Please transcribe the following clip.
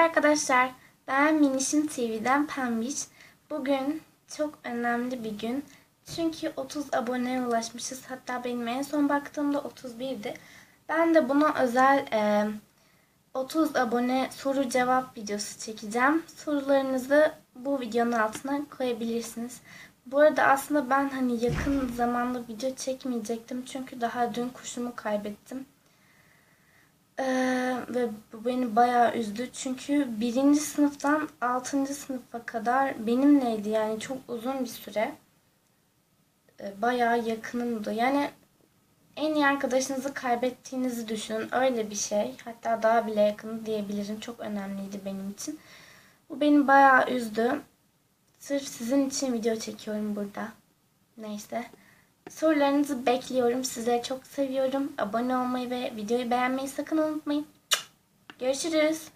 Arkadaşlar ben Minişim TV'den Pembiş. Bugün çok önemli bir gün. Çünkü 30 aboneye ulaşmışız. Hatta benim en son baktığımda 31'di. Ben de buna özel e, 30 abone soru cevap videosu çekeceğim. Sorularınızı bu videonun altına koyabilirsiniz. Bu arada aslında ben hani yakın zamanda video çekmeyecektim. Çünkü daha dün kuşumu kaybettim. Ee, ve bu beni bayağı üzdü. Çünkü birinci sınıftan altıncı sınıfa kadar benimleydi. Yani çok uzun bir süre. Ee, bayağı yakınımdı. Yani en iyi arkadaşınızı kaybettiğinizi düşünün. Öyle bir şey. Hatta daha bile yakın diyebilirim. Çok önemliydi benim için. Bu beni bayağı üzdü. Sırf sizin için video çekiyorum burada. Neyse. Sorularınızı bekliyorum. Sizleri çok seviyorum. Abone olmayı ve videoyu beğenmeyi sakın unutmayın. Görüşürüz.